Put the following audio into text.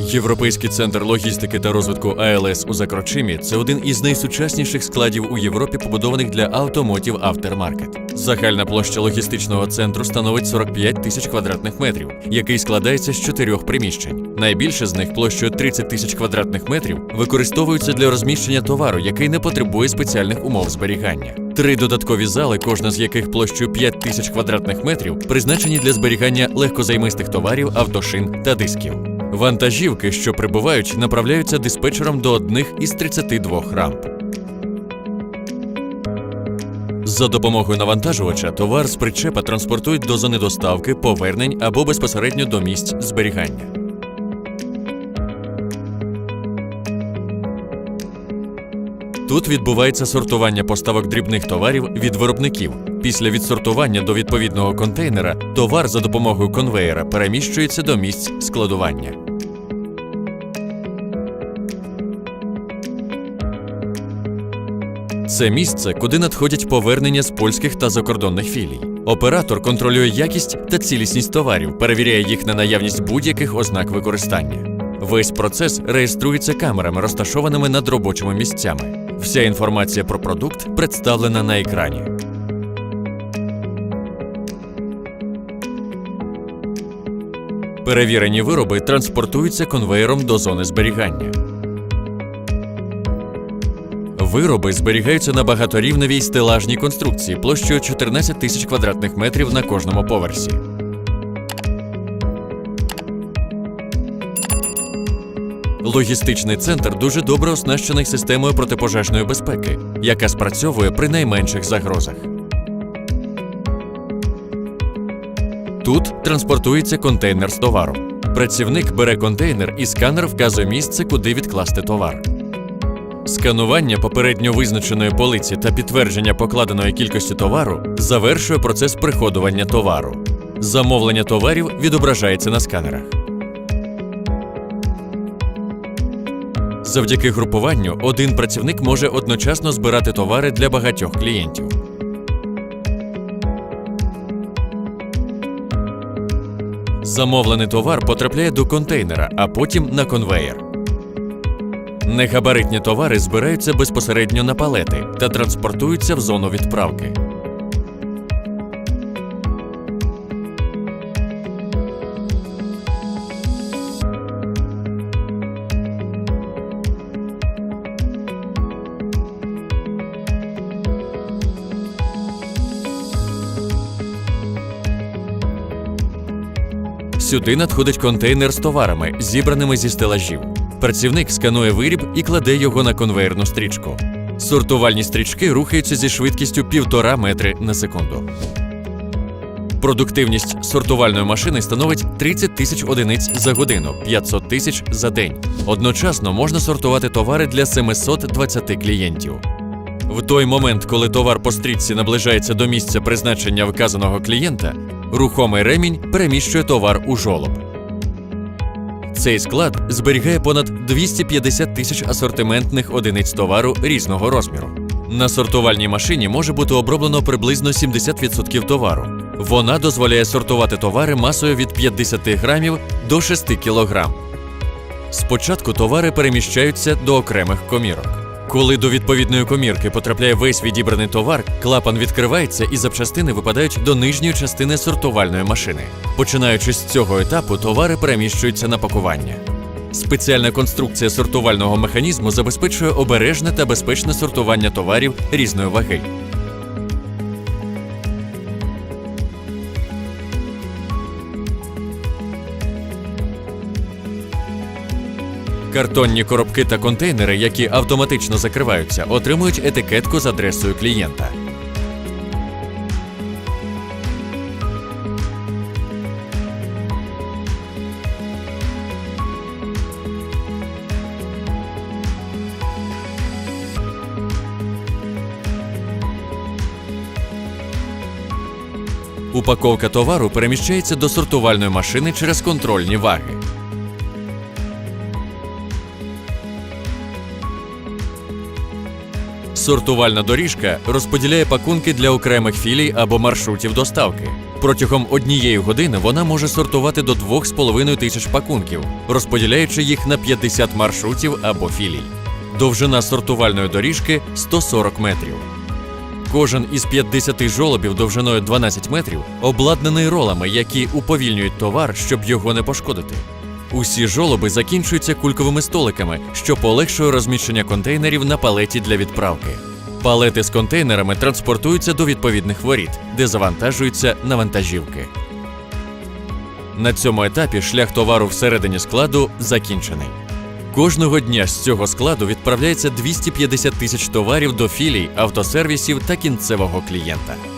Європейський центр логістики та розвитку АЛС у Закрочимі це один із найсучасніших складів у Європі, побудованих для Automotive Aftermarket. Загальна площа логістичного центру становить 45 тисяч квадратних метрів, який складається з чотирьох приміщень. Найбільше з них площею 30 тисяч квадратних метрів використовуються для розміщення товару, який не потребує спеціальних умов зберігання. Три додаткові зали, кожна з яких площею 5 тисяч квадратних метрів, призначені для зберігання легкозаймистих товарів, автошин та дисків. Вантажівки, що прибувають, направляються диспетчером до одних із 32 рамп. За допомогою навантажувача товар з причепа транспортують до зони доставки, повернень або безпосередньо до місць зберігання. Тут відбувається сортування поставок дрібних товарів від виробників. Після відсортування до відповідного контейнера товар за допомогою конвеєра переміщується до місць складування. Це місце, куди надходять повернення з польських та закордонних філій. Оператор контролює якість та цілісність товарів, перевіряє їх на наявність будь-яких ознак використання. Весь процес реєструється камерами, розташованими над робочими місцями. Вся інформація про продукт представлена на екрані. Перевірені вироби транспортуються конвеєром до зони зберігання. Вироби зберігаються на багаторівневій стелажній конструкції площею 14 тисяч квадратних метрів на кожному поверсі. Логістичний центр дуже добре оснащений системою протипожежної безпеки, яка спрацьовує при найменших загрозах. Тут транспортується контейнер з товаром. Працівник бере контейнер і сканер вказує місце, куди відкласти товар. Сканування попередньо визначеної полиці та підтвердження покладеної кількості товару завершує процес приходування товару. Замовлення товарів відображається на сканерах. Завдяки групуванню один працівник може одночасно збирати товари для багатьох клієнтів. Замовлений товар потрапляє до контейнера, а потім на конвеєр. Негабаритні товари збираються безпосередньо на палети та транспортуються в зону відправки. Сюди надходить контейнер з товарами, зібраними зі стелажів. Працівник сканує виріб і кладе його на конвейерну стрічку. Сортувальні стрічки рухаються зі швидкістю 1,5 метри на секунду. Продуктивність сортувальної машини становить 30 тисяч одиниць за годину, 500 тисяч за день. Одночасно можна сортувати товари для 720 клієнтів. В той момент, коли товар по стрічці наближається до місця призначення вказаного клієнта, рухомий ремінь переміщує товар у жолоб. Цей склад зберігає понад 250 тисяч асортиментних одиниць товару різного розміру. На сортувальній машині може бути оброблено приблизно 70% товару. Вона дозволяє сортувати товари масою від 50 грамів до 6 кілограм. Спочатку товари переміщаються до окремих комірок. Коли до відповідної комірки потрапляє весь відібраний товар, клапан відкривається і запчастини випадають до нижньої частини сортувальної машини. Починаючи з цього етапу, товари переміщуються на пакування. Спеціальна конструкція сортувального механізму забезпечує обережне та безпечне сортування товарів різної ваги. Картонні коробки та контейнери, які автоматично закриваються, отримують етикетку з адресою клієнта. Упаковка товару переміщається до сортувальної машини через контрольні ваги. Сортувальна доріжка розподіляє пакунки для окремих філій або маршрутів доставки. Протягом однієї години вона може сортувати до 2,5 тисяч пакунків, розподіляючи їх на 50 маршрутів або філій. Довжина сортувальної доріжки 140 метрів. Кожен із 50 жолобів довжиною 12 метрів обладнаний ролами, які уповільнюють товар, щоб його не пошкодити. Усі жолоби закінчуються кульковими столиками, що полегшує розміщення контейнерів на палеті для відправки. Палети з контейнерами транспортуються до відповідних воріт, де завантажуються на вантажівки. На цьому етапі шлях товару всередині складу закінчений. Кожного дня з цього складу відправляється 250 тисяч товарів до філій, автосервісів та кінцевого клієнта.